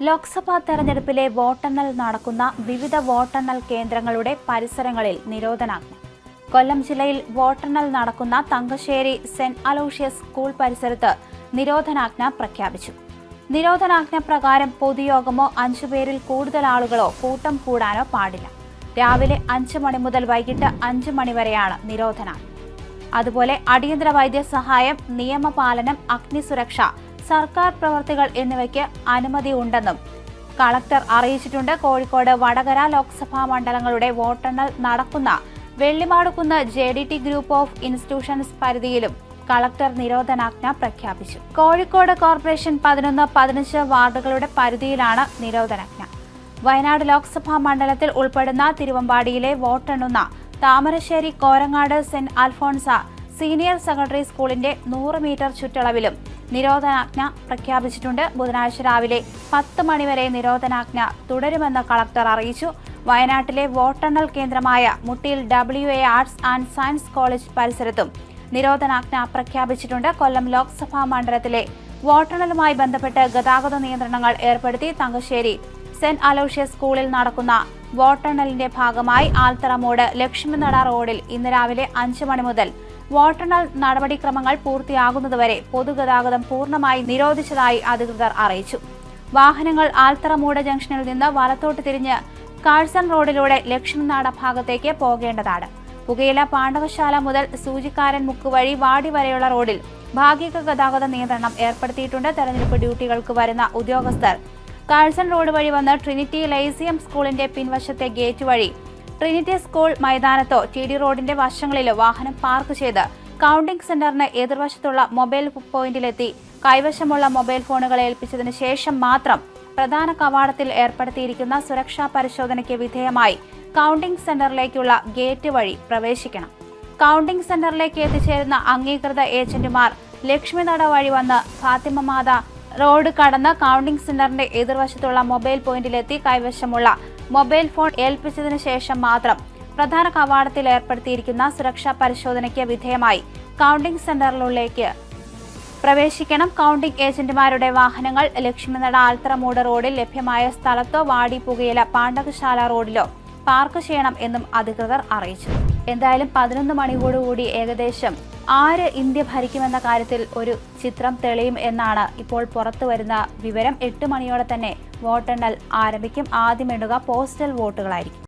ലോക്സഭാ തെരഞ്ഞെടുപ്പിലെ വോട്ടെണ്ണൽ നടക്കുന്ന വിവിധ വോട്ടെണ്ണൽ കേന്ദ്രങ്ങളുടെ പരിസരങ്ങളിൽ നിരോധനാജ്ഞ. കൊല്ലം ജില്ലയിൽ വോട്ടെണ്ണൽ നടക്കുന്ന തങ്കശ്ശേരി സെന്റ് അലോഷ്യസ് സ്കൂൾ പരിസരത്ത് നിരോധനാജ്ഞ പ്രഖ്യാപിച്ചു. നിരോധനാജ്ഞ പ്രകാരം പൊതുയോഗമോ അഞ്ചുപേരിൽ കൂടുതൽ ആളുകളോ കൂട്ടം കൂടാനോ പാടില്ല. രാവിലെ അഞ്ച് മണി മുതൽ വൈകിട്ട് അഞ്ച് മണി വരെയാണ് നിരോധനാജ്ഞ. അതുപോലെ അടിയന്തര വൈദ്യസഹായം നിയമപാലനം അഗ്നിസുരക്ഷ സർക്കാർ പ്രവർത്തികൾ എന്നിവയ്ക്ക് അനുമതി ഉണ്ടെന്നും കളക്ടർ അറിയിച്ചിട്ടുണ്ട്. കോഴിക്കോട് വടകര ലോക്സഭാ മണ്ഡലങ്ങളുടെ വോട്ടെണ്ണൽ നടക്കുന്ന Vellimadukunnu J D T group of institutions പരിധിയിലും collector നിരോധനാജ്ഞ പ്രഖ്യാപിച്ചു. കോഴിക്കോട് കോർപ്പറേഷൻ പതിനൊന്ന് പതിനഞ്ച് വാർഡുകളുടെ പരിധിയിലാണ് നിരോധനാജ്ഞ. വയനാട് ലോക്സഭാ മണ്ഡലത്തിൽ ഉൾപ്പെടുന്ന തിരുവമ്പാടിയിലെ വോട്ടെണ്ണുന്ന Thamarassery Korangad saint Alphonsa senior secondary സ്കൂളിന്റെ നൂറ് മീറ്റർ ചുറ്റളവിലും നിരോധനാജ്ഞ പ്രഖ്യാപിച്ചിട്ടുണ്ട്. ബുധനാഴ്ച രാവിലെ പത്ത് മണിവരെ നിരോധനാജ്ഞ തുടരുമെന്ന് കളക്ടർ അറിയിച്ചു. വയനാട്ടിലെ വോട്ടെണ്ണൽ കേന്ദ്രമായ മുട്ടിയിൽ W A arts and science college പരിസരത്തും നിരോധനാജ്ഞ പ്രഖ്യാപിച്ചിട്ടുണ്ട്. കൊല്ലം ലോക്സഭാ മണ്ഡലത്തിലെ വോട്ടെണ്ണലുമായി ബന്ധപ്പെട്ട് ഗതാഗത നിയന്ത്രണങ്ങൾ ഏർപ്പെടുത്തി തങ്കശ്ശേരി സെന്റ് അലോഷ്യസ് സ്കൂളിൽ നടക്കുന്ന വോട്ടെണ്ണലിന്റെ ഭാഗമായി ആൽത്തറ മോഡ് ലക്ഷ്മിനട റോഡിൽ ഇന്ന് രാവിലെ അഞ്ച് മണി മുതൽ വോട്ടെണ്ണൽ നടപടിക്രമങ്ങൾ പൂർത്തിയാകുന്നതുവരെ പൊതുഗതാഗതം പൂർണമായി നിരോധിച്ചതായി അധികൃതർ അറിയിച്ചു. വാഹനങ്ങൾ ആൽത്തറമൂട് ജംഗ്ഷനിൽ നിന്ന് വലത്തോട്ട് തിരിഞ്ഞ് കാഴ്സൺ റോഡിലൂടെ ലക്ഷ്മിനാട ഭാഗത്തേക്ക് പോകേണ്ടതാണ്. പുകയില പാണ്ഡവശാല മുതൽ സൂചിക്കാരൻ മുക്ക് വഴി വാടി വരെയുള്ള റോഡിൽ ഭാഗിക ഗതാഗത നിയന്ത്രണം ഏർപ്പെടുത്തിയിട്ടുണ്ട്. തെരഞ്ഞെടുപ്പ് ഡ്യൂട്ടികൾക്ക് വരുന്ന ഉദ്യോഗസ്ഥർ കാഴ്സൺ റോഡ് വഴി വന്ന് ട്രിനിറ്റി ലൈസിയം സ്കൂളിന്റെ പിൻവശത്തെ ഗേറ്റ് വഴി ട്രിനിറ്റി സ്കൂൾ മൈതാനത്തോ ടി ഡി റോഡിന്റെ വശങ്ങളിലോ വാഹനം പാർക്ക് ചെയ്ത് കൗണ്ടിംഗ് സെന്ററിന് എതിർവശത്തുള്ള മൊബൈൽ പോയിന്റിലെത്തി കൈവശമുള്ള മൊബൈൽ ഫോണുകൾ ഏൽപ്പിച്ചതിന് ശേഷം മാത്രം പ്രധാന കവാടത്തിൽ ഏർപ്പെടുത്തിയിരിക്കുന്ന സുരക്ഷാ പരിശോധനയ്ക്ക് വിധേയമായി കൗണ്ടിംഗ് സെന്ററിലേക്കുള്ള ഗേറ്റ് വഴി പ്രവേശിക്കണം. കൗണ്ടിംഗ് സെന്ററിലേക്ക് എത്തിച്ചേരുന്ന അംഗീകൃത ഏജന്റുമാർ ലക്ഷ്മിനട വഴി വന്ന് ഫാത്തിമ മാത റോഡ് കടന്ന് കൗണ്ടിംഗ് സെന്ററിന്റെ എതിർവശത്തുള്ള മൊബൈൽ പോയിന്റിലെത്തി കൈവശമുള്ള മൊബൈൽ ഫോൺ ഏൽപ്പിച്ചതിനു ശേഷം മാത്രം പ്രധാന കവാടത്തിൽ ഏർപ്പെടുത്തിയിരിക്കുന്ന സുരക്ഷാ പരിശോധനയ്ക്ക് വിധേയമായി കൗണ്ടിംഗ് സെന്ററിലേക്ക് പ്രവേശിക്കണം. കൗണ്ടിംഗ് ഏജന്റുമാരുടെ വാഹനങ്ങൾ ലക്ഷ്മിനട ആൽത്തറമൂട് റോഡിൽ ലഭ്യമായ സ്ഥലത്തോ വാടി പുകയില പാണ്ഡകശാല റോഡിലോ പാർക്ക് ചെയ്യണം എന്നും അധികൃതർ അറിയിച്ചു. എന്തായാലും പതിനൊന്ന് മണിയോടുകൂടി ഏകദേശം ആര് ഇന്ത്യ ഭരിക്കുമെന്ന കാര്യത്തിൽ ഒരു ചിത്രം തെളിയും എന്നാണ് ഇപ്പോൾ പുറത്തു വരുന്ന വിവരം. എട്ട് മണിയോടെ തന്നെ വോട്ടെണ്ണൽ ആരംഭിക്കും. ആദ്യം പോസ്റ്റൽ വോട്ടുകളായിരിക്കും.